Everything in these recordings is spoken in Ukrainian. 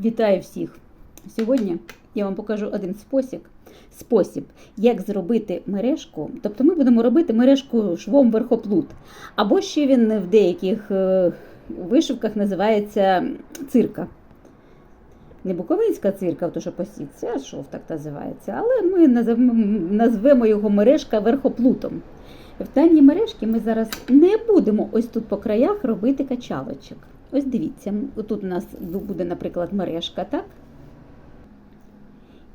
Вітаю всіх! Сьогодні я вам покажу один спосіб, спосіб, як зробити мережку. Тобто ми будемо робити мережку швом верхоплут. Або ще він в деяких е, вишивках називається цирка. Не буковинська цирка, то що посіться, а шов так називається. Але ми назвемо, його мережка верхоплутом. В даній мережці ми зараз не будемо ось тут по краях робити качалочок. Ось дивіться, тут у нас буде, наприклад, мережка, так?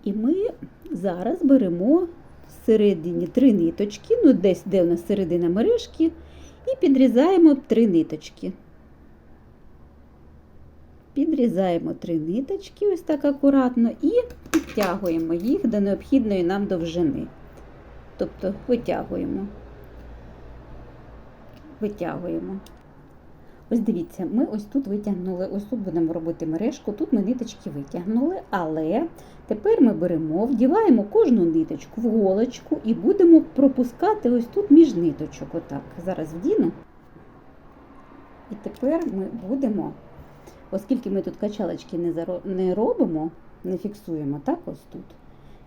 І ми зараз беремо всередині три ниточки, ну десь де у нас середина мережки, і підрізаємо три ниточки. Підрізаємо три ниточки, ось так акуратно, і підтягуємо їх до необхідної нам довжини. Тобто витягуємо. Витягуємо. Ось дивіться, ми ось тут витягнули, ось тут будемо робити мережку, тут ми ниточки витягнули, але тепер ми беремо, вдіваємо кожну ниточку в голочку і будемо пропускати ось тут між ниточок. Отак. Зараз вдіну. І тепер ми будемо, оскільки ми тут качалочки не, не робимо, не фіксуємо так ось тут,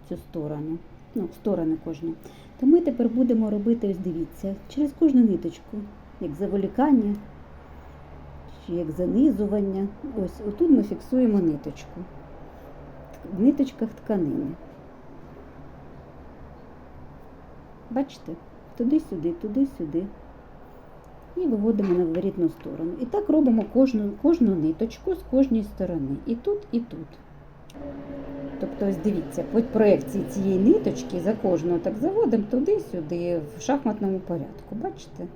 цю сторону, ну, сторони кожну, то ми тепер будемо робити, ось дивіться, через кожну ниточку, як заволікання чи як занизування. Ось отут ми фіксуємо ниточку. В ниточках тканини. Бачите? Туди-сюди, туди-сюди. І виводимо на виворітну сторону. І так робимо кожну, кожну ниточку з кожної сторони. І тут, і тут. Тобто, ось дивіться, по проекції цієї ниточки за кожну так заводимо туди-сюди, в шахматному порядку. Бачите?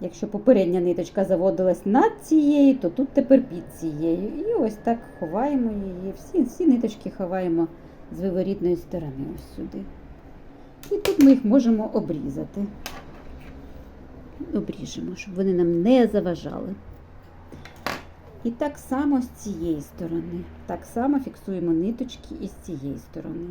Якщо попередня ниточка заводилась над цією, то тут тепер під цією. І ось так ховаємо її. Всі всі ниточки ховаємо з виворітної сторони ось сюди. І тут ми їх можемо обрізати. Обріжемо, щоб вони нам не заважали. І так само з цієї сторони. Так само фіксуємо ниточки і з цієї сторони.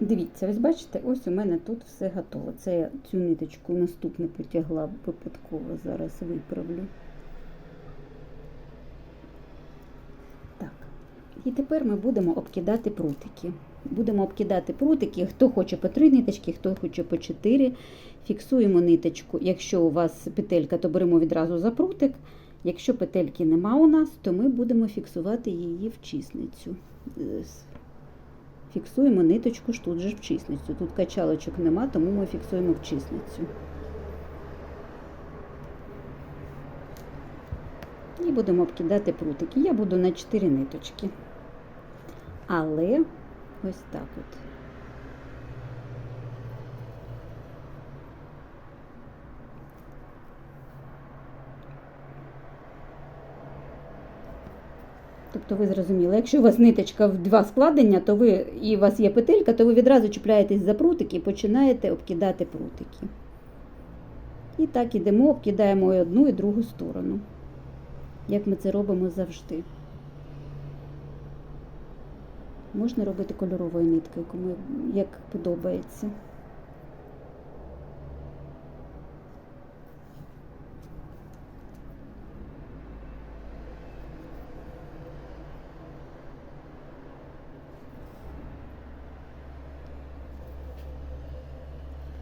Дивіться, ось бачите, ось у мене тут все готово. Це я цю ниточку наступну потягла випадково, зараз виправлю. Так. І тепер ми будемо обкидати прутики. Будемо обкидати прутики, хто хоче по три ниточки, хто хоче по чотири. Фіксуємо ниточку. Якщо у вас петелька, то беремо відразу за прутик. Якщо петельки нема у нас, то ми будемо фіксувати її в чисницю. Фіксуємо ниточку ж тут же в чисницю. Тут качалочок нема, тому ми фіксуємо в чисницю. І будемо обкидати прутики. Я буду на 4 ниточки. Але ось так от. Тобто ви зрозуміли, якщо у вас ниточка в два складення, то ви і у вас є петелька, то ви відразу чіпляєтесь за прутики і починаєте обкидати прутики. І так ідемо, обкидаємо і одну і другу сторону. Як ми це робимо завжди. Можна робити кольоровою ниткою, кому як подобається.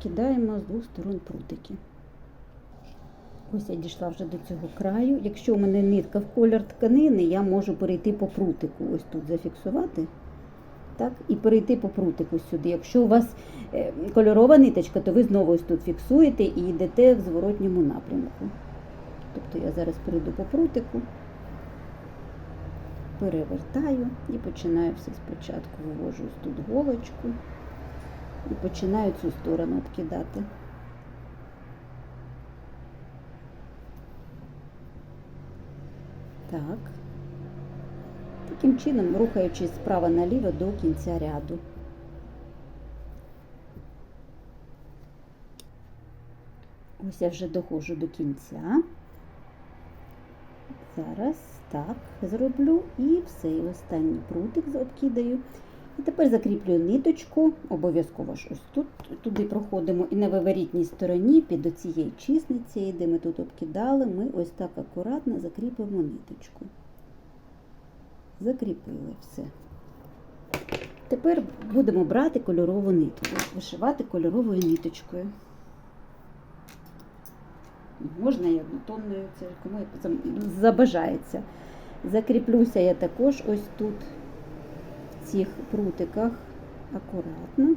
Кидаємо з двох сторон прутики. Ось я дійшла вже до цього краю. Якщо у мене нитка в колір тканини, я можу перейти по прутику, ось тут зафіксувати. Так, І перейти по прутику сюди. Якщо у вас е, кольорова ниточка, то ви знову ось тут фіксуєте і йдете в зворотньому напрямку. Тобто я зараз перейду по прутику, перевертаю і починаю все спочатку. Вивожу ось тут голочку і починаю цю сторону обкидати. Так. Таким чином, рухаючись справа наліво до кінця ряду. Ось я вже доходжу до кінця. Зараз так зроблю і все, і останній прутик обкидаю. І тепер закріплюю ниточку, обов'язково ж ось тут, туди проходимо і на виворітній стороні під цією чисниці, де ми тут обкидали, ми ось так акуратно закріпимо ниточку. Закріпили все. Тепер будемо брати кольорову нитку, вишивати кольоровою ниточкою. Можна і однотонною, це кому забажається. Закріплюся я також ось тут, цих прутиках, акуратно.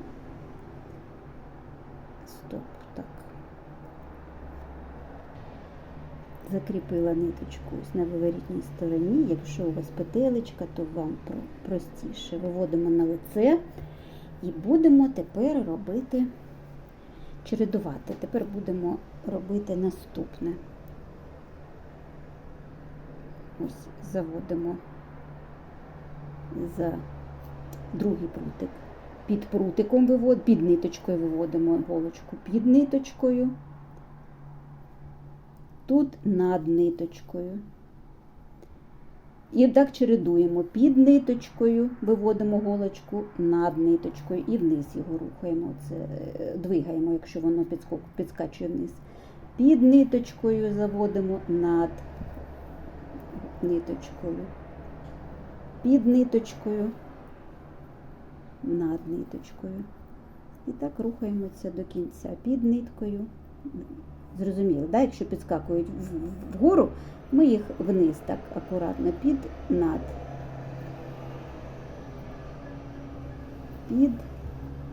Стоп, так. Закріпила ниточку на виворітній стороні. Якщо у вас петелечка, то вам простіше. Виводимо на лице і будемо тепер робити, чередувати. Тепер будемо робити наступне. Ось заводимо за другий прутик. Під прутиком вивод, під ниточкою виводимо голочку під ниточкою. Тут над ниточкою. І так чередуємо під ниточкою, виводимо голочку над ниточкою і вниз його рухаємо. Це е, двигаємо, якщо воно підскачує вниз. Під ниточкою заводимо над ниточкою. Під ниточкою, над ниточкою. І так рухаємося до кінця. Під ниткою. Зрозуміло, да? якщо підскакують вгору, ми їх вниз так акуратно під над. Під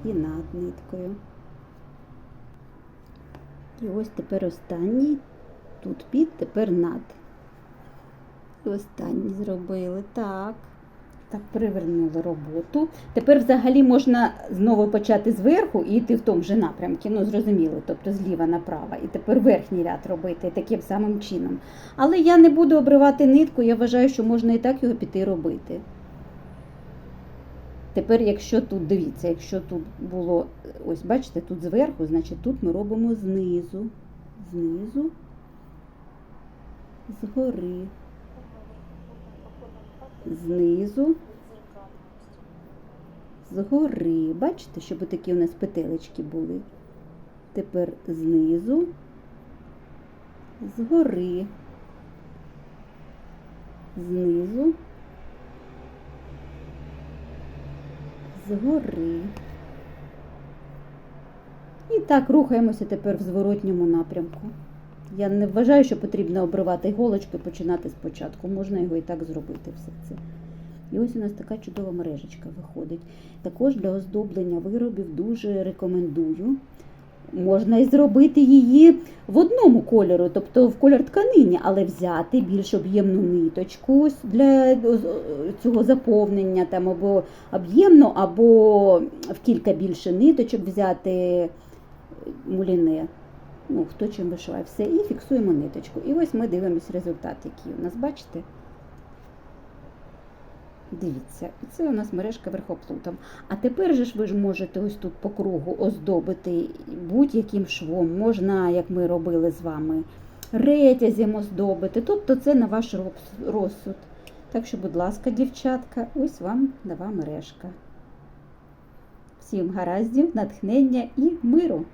і над ниткою. І ось тепер останній. Тут під, тепер над. І останній зробили. Так. Так, привернули роботу. Тепер взагалі можна знову почати зверху і йти в тому же напрямку. Ну, зрозуміло, тобто зліва направо. І тепер верхній ряд робити таким самим чином. Але я не буду обривати нитку, я вважаю, що можна і так його піти робити. Тепер, якщо тут, дивіться, якщо тут було, ось бачите, тут зверху, значить тут ми робимо знизу, знизу, згори, знизу, згори. Бачите, щоб такі у нас петелечки були. Тепер знизу, згори, знизу, згори. І так рухаємося тепер в зворотньому напрямку. Я не вважаю, що потрібно обривати голочки, починати спочатку. Можна його і так зробити все це. І ось у нас така чудова мережечка виходить. Також для оздоблення виробів дуже рекомендую. Можна і зробити її в одному кольору, тобто в колір тканини, але взяти більш об'ємну ниточку для цього заповнення, там або об'ємно, або в кілька більше ниточок взяти муліне. Ну, хто чим вишиває все, і фіксуємо ниточку. І ось ми дивимося результат, який у нас, бачите? Дивіться, це у нас мережка верхоплутом. А тепер же ж ви ж можете ось тут по кругу оздобити будь-яким швом. Можна, як ми робили з вами, ретязем оздобити. Тобто це на ваш розсуд. Так що, будь ласка, дівчатка, ось вам нова мережка. Всім гараздів, натхнення і миру!